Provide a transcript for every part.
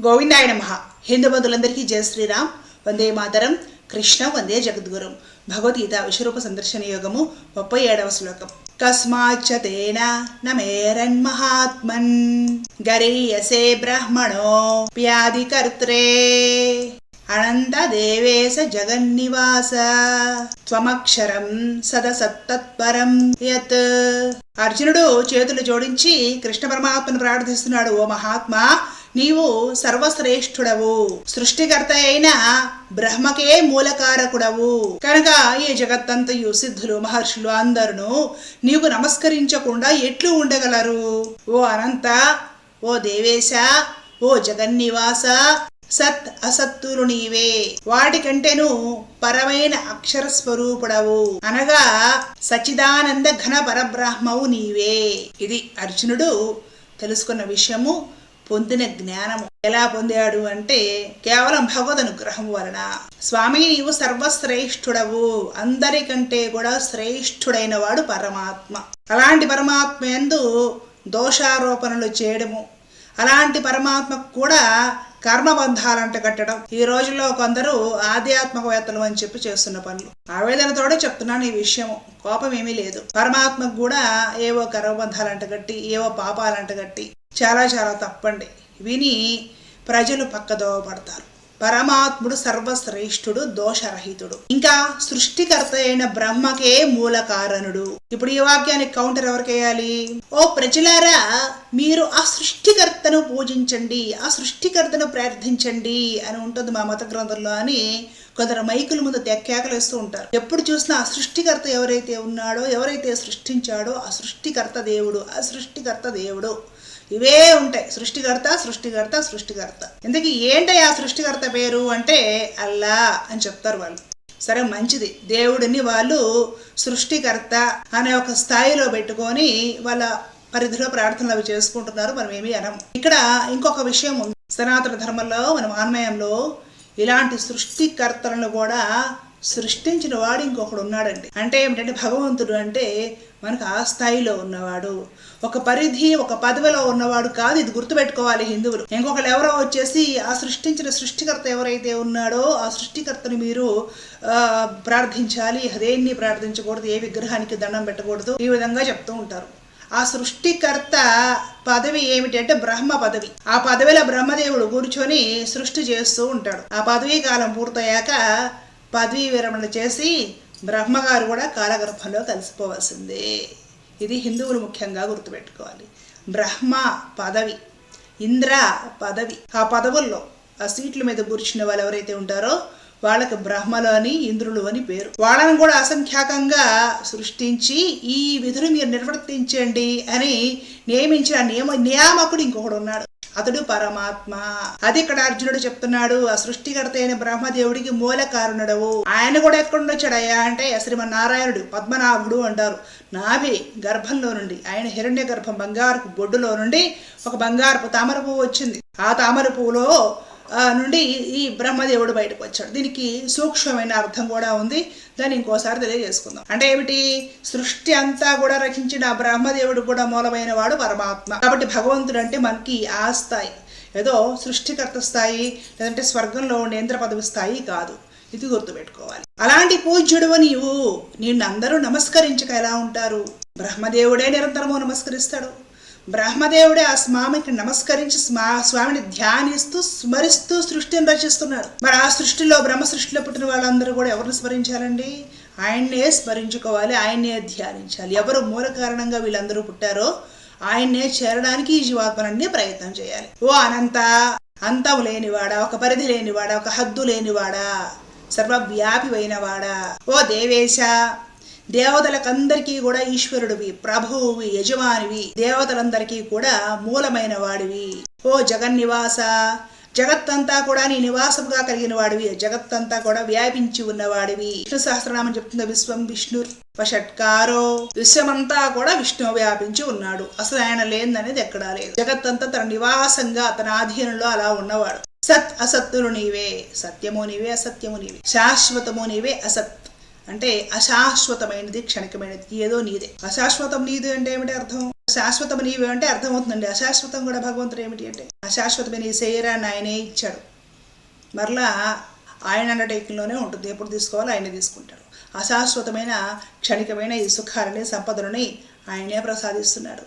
గోవిందాయ నమ. హిందూ బంధువులందరికీ జయ శ్రీరామ్. వందే మాతరం. కృష్ణ వందే జగద్గురు. భగవద్గీత విశ్వరూప సందర్శన యోగము ముప్పై ఏడవ శ్లోకం. కస్మాచ్చతేన నమేరన్మహాత్మన్ గరీయసే బ్రహ్మణో ప్యాది కర్త్రే అనంత దేవేశ జగన్నివాస. త్వమక్షరం సదసత్తత్పరం యత్. అర్జునుడు చేతులు జోడించి కృష్ణ పరమాత్మను ప్రార్థిస్తున్నాడు ఓ మహాత్మా నీవు సర్వశ్రేష్ఠుడవు. సృష్టికర్త అయిన బ్రహ్మకే మూలకారకుడవు. కనుక ఈ జగత్తంతయు సిద్ధులు మహర్షులు అందరును నీకు నమస్కరించకుండా ఎట్లు ఉండగలరు? ఓ అనంత ఓ దేవేశ ఓ జగన్నివాస సత్ అసత్తులు నీవే. వాటికంటేను పరమైన అక్షర స్వరూపుడవు అనగా సచిదానంద ఘన పరబ్రహ్మవు నీవే. ఇది అర్జునుడు తెలుసుకున్న విషయము. పొందిన జ్ఞానము ఎలా పొందాడు అంటే కేవలం భగవద్ అనుగ్రహం వలన. స్వామి నీవు సర్వశ్రేష్ఠుడవు. అందరికంటే కూడా శ్రేష్ఠుడైన వాడు పరమాత్మ. అలాంటి పరమాత్మ ఎందు దోషారోపణలు చేయడము అలాంటి పరమాత్మకు కూడా కర్మబంధాలంట కట్టడం. ఈ రోజుల్లో కొందరు ఆధ్యాత్మకవేత్తలు అని చెప్పి చేస్తున్న పనులు. ఆవేదనతోడే చెప్తున్నాను ఈ విషయం కోపం ఏమీ లేదు. పరమాత్మకు కూడా ఏవో కర్మబంధాలంట కట్టి ఏవో పాపాలంట కట్టి చాలా చాలా తప్పండి. విని ప్రజలు పక్కదోవ పడతారు పరమాత్ముడు సర్వశ్రేష్ఠుడు దోషరహితుడు. ఇంకా సృష్టికర్త అయిన బ్రహ్మకే మూల కారణుడు. ఇప్పుడు ఈ వాక్యానికి కౌంటర్ ఎవరికేయాలి ఓ ప్రజలారా మీరు ఆ సృష్టికర్తను పూజించండి ఆ సృష్టికర్తను ప్రార్థించండి అని ఉంటుంది మా మత గ్రంథంలో అని కొందరు మైకుల ముందు తెక్కేకలేస్తూ ఉంటారు. ఎప్పుడు చూసినా ఆ సృష్టికర్త ఎవరైతే ఉన్నాడో ఎవరైతే సృష్టించాడో ఆ సృష్టికర్త దేవుడు ఆ సృష్టికర్త దేవుడు. ఇవే ఉంటాయి. సృష్టికర్త సృష్టికర్త సృష్టికర్త. ఇందుకు ఏంటి ఆ సృష్టికర్త పేరు? అంటే అల్లా అని చెప్తారు వాళ్ళు. సరే మంచిది. దేవుడిని వాళ్ళు సృష్టికర్త అనే ఒక స్థాయిలో పెట్టుకొని వాళ్ళ పరిధిలో ప్రార్థనలు అవి చేసుకుంటున్నారు. మనం ఏమీ అనం ఇక్కడ ఇంకొక విషయం ఉంది. సనాతన ధర్మంలో మన ఆన్మయంలో ఇలాంటి సృష్టికర్తలను కూడా సృష్టించిన వాడు ఇంకొకడు ఉన్నాడండి. అంటే ఏమిటంటే భగవంతుడు అంటే మనకు ఆ స్థాయిలో ఉన్నవాడు. ఒక పరిధి ఒక పదవిలో ఉన్నవాడు కాదు ఇది గుర్తుపెట్టుకోవాలి హిందువులు. ఇంకొకరు ఎవరో వచ్చేసి ఆ సృష్టించిన సృష్టికర్త ఎవరైతే ఉన్నాడో ఆ సృష్టికర్తని మీరు ప్రార్థించాలి. దేన్ని ప్రార్థించకూడదు ఏ విగ్రహానికి దండం పెట్టకూడదు ఈ విధంగా చెప్తూ ఉంటారు. ఆ సృష్టికర్త పదవి ఏమిటంటే బ్రహ్మ పదవి. ఆ పదవిలో బ్రహ్మదేవుడు కూర్చొని సృష్టి చేస్తూ ఉంటాడు. ఆ పదవీ కాలం పూర్తయ్యాక పదవీ విరమణ చేసి బ్రహ్మగారు కూడా కాలగర్భంలో కలిసిపోవలసిందే. ఇది హిందువులు ముఖ్యంగా గుర్తుపెట్టుకోవాలి. బ్రహ్మ పదవి ఇంద్ర పదవి. ఆ పదవుల్లో ఆ సీట్ల మీద కూర్చున్న వాళ్ళు ఎవరైతే ఉంటారో వాళ్ళకి బ్రహ్మలు అని ఇంద్రులు అని పేరు. వాళ్ళను కూడా అసంఖ్యాకంగా సృష్టించి ఈ విధులు మీరు నిర్వర్తించండి అని నియమించిన నియమ నియామకుడు ఇంకొకడు ఉన్నాడు. అతడు పరమాత్మ. అది ఇక్కడ అర్జునుడు చెప్తున్నాడు ఆ సృష్టికర్త అయిన బ్రహ్మదేవుడికి మూల కారణుడవు ఆయన కూడా ఎక్కడ వచ్చాడయ్యా? అంటే శ్రీమన్నారాయణుడు పద్మనాభుడు అంటారు. నాభి గర్భంలో నుండి ఆయన హిరణ్య గర్భం బంగారపు బొడ్డులో నుండి ఒక బంగారపు తామర పువ్వు వచ్చింది. ఆ తామర పువ్వులో నుండి ఈ బ్రహ్మదేవుడు బయటకు వచ్చాడు. దీనికి సూక్ష్మమైన అర్థం కూడా ఉంది. దాన్ని ఇంకోసారి తెలియజేసుకుందాం. అంటే ఏమిటి? సృష్టి అంతా కూడా రచించిన బ్రహ్మదేవుడు కూడా మూలమైన వాడు పరమాత్మ. కాబట్టి భగవంతుడు అంటే మనకి ఆ స్థాయి. ఏదో సృష్టికర్త స్థాయి లేదంటే స్వర్గంలో ఉండే ఇంద్ర పదవి స్థాయి కాదు. ఇది గుర్తుపెట్టుకోవాలి. అలాంటి పూజ్యుడువు నీవు. నిన్ను అందరూ నమస్కరించక ఎలా ఉంటారు? బ్రహ్మదేవుడే నిరంతరము నమస్కరిస్తాడు. బ్రహ్మదేవుడే ఆ స్వామికి నమస్కరించి స్మా స్వామిని ధ్యానిస్తూ స్మరిస్తూ సృష్టిని రచిస్తున్నాడు మరి ఆ సృష్టిలో బ్రహ్మ సృష్టిలో పుట్టిన వాళ్ళందరూ కూడా ఎవరిని స్మరించాలండి? ఆయన్నే స్మరించుకోవాలి ఆయన్నే ధ్యానించాలి. ఎవరు మూల కారణంగా వీళ్ళందరూ పుట్టారో ఆయన్నే చేరడానికి ఈ జీవాత్మలన్నీ ప్రయత్నం చేయాలి. ఓ అనంత! అంతం లేనివాడా? ఒక పరిధి లేనివాడా? ఒక హద్దు లేనివాడా? సర్వవ్యాపి అయినవాడా? ఓ దేవేశ! దేవతలకందరికీ కూడా ఈశ్వరుడివి ప్రభువువి యజమానివి దేవతలందరికీ కూడా మూలమైన వాడివి ఓ జగన్నివాస జగత్తంతా కూడా నీ నివాసముగా కలిగిన వాడివి జగత్తంతా కూడా వ్యాపించి ఉన్నవాడివి. విష్ణు సహస్రనామం చెప్తుంది విశ్వం విష్ణు వషట్కారో. విశ్వమంతా కూడా విష్ణు వ్యాపించి ఉన్నాడు. అసలు ఆయన లేదనేది ఎక్కడా లేదు. జగత్తంతా తన నివాసంగా తన ఆధీనంలో అలా ఉన్నవాడు. సత్ అసత్తులు నీవే సత్యము నీవే అసత్యము నీవే శాశ్వతము నీవే అసత్ అంటే అశాశ్వతమైనది క్షణికమైనది ఏదో నీదే. అశాశ్వతం నీది అంటే ఏమిటి అర్థం? శాశ్వతం నీవే అంటే అర్థమవుతుందండి. అశాశ్వతం కూడా భగవంతుడు ఏమిటి అంటే అశాశ్వతమైన ఈ శరీరాన్ని ఆయనే ఇచ్చాడు. మరలా ఆయన అండర్టేకింగ్లోనే ఉంటుంది. ఎప్పుడు తీసుకోవాలో ఆయనే తీసుకుంటాడు. అశాశ్వతమైన క్షణికమైన ఈ సుఖాలని సంపదలని ఆయనే ప్రసాదిస్తున్నాడు.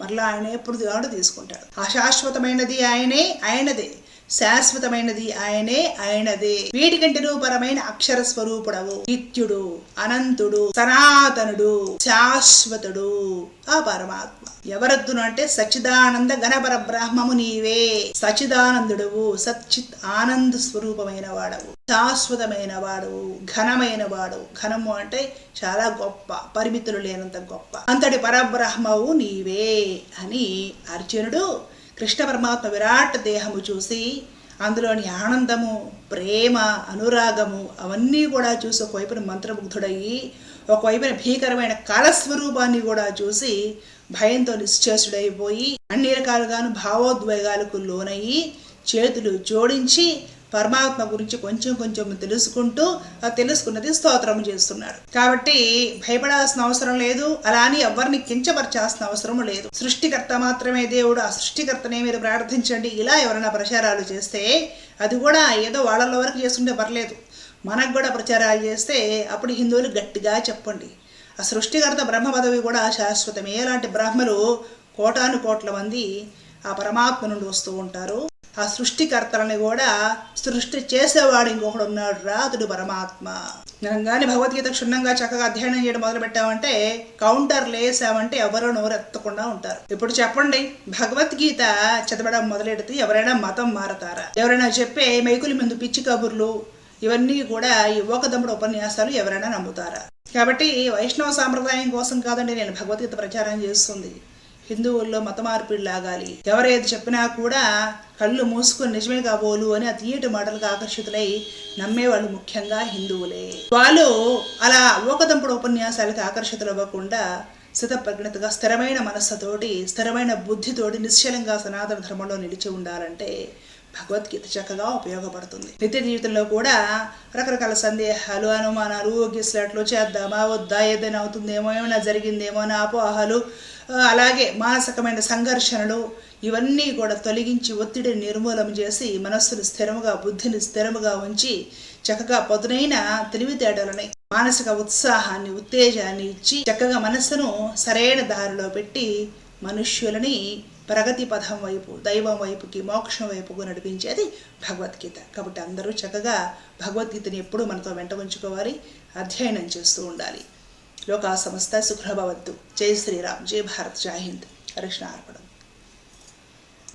మరలా ఆయన ఎప్పుడు కావాలో తీసుకుంటాడు. అశాశ్వతమైనది ఆయనే ఆయనదే. శాశ్వతమైనది ఆయనే ఆయనదే. వీటికంటేనూ పరమైన అక్షర స్వరూపుడవు నిత్యుడు అనంతుడు సనాతనుడు శాశ్వతుడు. ఆ పరమాత్మ. ఎవరద్దును అంటే సచిదానంద గణపర బ్రహ్మము నీవే. సచిదానందుడవు సచిత్ ఆనంద స్వరూపమైన వాడవు. శాశ్వతమైన వాడవు ఘనమైన వాడవు. ఘనము అంటే చాలా గొప్ప పరిమితులు లేనంత గొప్ప. అంతటి పరబ్రహ్మవు నీవే అని అర్జునుడు కృష్ణ పరమాత్మ విరాట్ దేహము చూసి అందులోని ఆనందము ప్రేమ అనురాగము అవన్నీ కూడా చూసి ఒకవైపున మంత్రముగ్ధుడయ్యి ఒకవైపున భీకరమైన కాలస్వరూపాన్ని కూడా చూసి భయంతో నిశ్చేసుడైపోయి అన్ని రకాలుగాను భావోద్వేగాలకు లోనయ్యి చేతులు జోడించి పరమాత్మ గురించి కొంచెం కొంచెం తెలుసుకుంటూ ఆ తెలుసుకున్నది స్తోత్రం చేస్తున్నాడు. కాబట్టి భయపడాల్సిన అవసరం లేదు అలా అని ఎవరిని కించపరచాల్సిన అవసరం లేదు. సృష్టికర్త మాత్రమే దేవుడు ఆ సృష్టికర్తనే మీరు ప్రార్థించండి. ఇలా ఎవరైనా ప్రచారాలు చేస్తే అది కూడా ఏదో వాళ్ళ వరకు చేస్తుంటే పర్లేదు. మనకు కూడా ప్రచారాలు చేస్తే అప్పుడు హిందువులు గట్టిగా చెప్పండి. ఆ సృష్టికర్త బ్రహ్మ పదవి కూడా శాశ్వతమే. అలాంటి బ్రహ్మలు కోటాను కోట్ల మంది ఆ పరమాత్మ నుండి వస్తూ ఉంటారు. ఆ సృష్టికర్తలని కూడా సృష్టి చేసేవాడు ఇంకొకడు ఉన్నాడు రా అతడు పరమాత్మ. కానీ భగవద్గీత క్షుణ్ణంగా చక్కగా అధ్యయనం చేయడం మొదలు పెట్టామంటే కౌంటర్ లేసామంటే ఎవరో నోరు ఎత్తకుండా ఉంటారు. ఇప్పుడు చెప్పండి భగవద్గీత చదవడం మొదలెడితే ఎవరైనా మతం మారతారా? ఎవరైనా చెప్పే మైకుల ముందు పిచ్చి కబుర్లు ఇవన్నీ కూడా ఈ ఒకదమ్ముడు ఉపన్యాసాలు ఎవరైనా నమ్ముతారా? కాబట్టి వైష్ణవ సాంప్రదాయం కోసం కాదండి నేను భగవద్గీత ప్రచారం చేస్తుంది. హిందువుల్లో మత మార్పిడి లాగాలి. ఎవరేది చెప్పినా కూడా కళ్ళు మూసుకుని నిజమే కాబోలు అని ఆ తీయటి మాటలకు ఆకర్షితులై నమ్మేవాళ్ళు ముఖ్యంగా హిందువులే. వాళ్ళు అలా ఓకదంపుడు ఉపన్యాసాలకు ఆకర్షితులు అవ్వకుండా స్థితప్రజ్ఞతగా స్థిరమైన మనస్సుతోటి స్థిరమైన బుద్ధితోటి నిశ్చలంగా సనాతన ధర్మంలో నిలిచి ఉండాలంటే భగవద్గీత చక్కగా ఉపయోగపడుతుంది. నిత్య జీవితంలో కూడా రకరకాల సందేహాలు అనుమానాలు గిస్లాట్లు చేద్దామా వద్దా ఏదైనా అవుతుందేమో ఏమైనా జరిగిందేమో అని అపోహలు అలాగే మానసికమైన సంఘర్షణలు ఇవన్నీ కూడా తొలగించి ఒత్తిడిని నిర్మూలన చేసి మనస్సును స్థిరముగా బుద్ధిని స్థిరముగా ఉంచి చక్కగా పదునైన తెలివితేటలని మానసిక ఉత్సాహాన్ని ఉత్తేజాన్ని ఇచ్చి చక్కగా మనస్సును సరైన దారిలో పెట్టి మనుష్యులని ప్రగతి పథం వైపు దైవం వైపుకి మోక్షం వైపుకు నడిపించేది భగవద్గీత. కాబట్టి అందరూ చక్కగా భగవద్గీతని ఎప్పుడూ మనతో వెంట ఉంచుకోవాలి అధ్యయనం చేస్తూ ఉండాలి. లోకా సంస్థ సుఖ్రభవద్దు జై శ్రీరామ్. జై భారత్. జై హింద్. కృష్ణ అర్పణం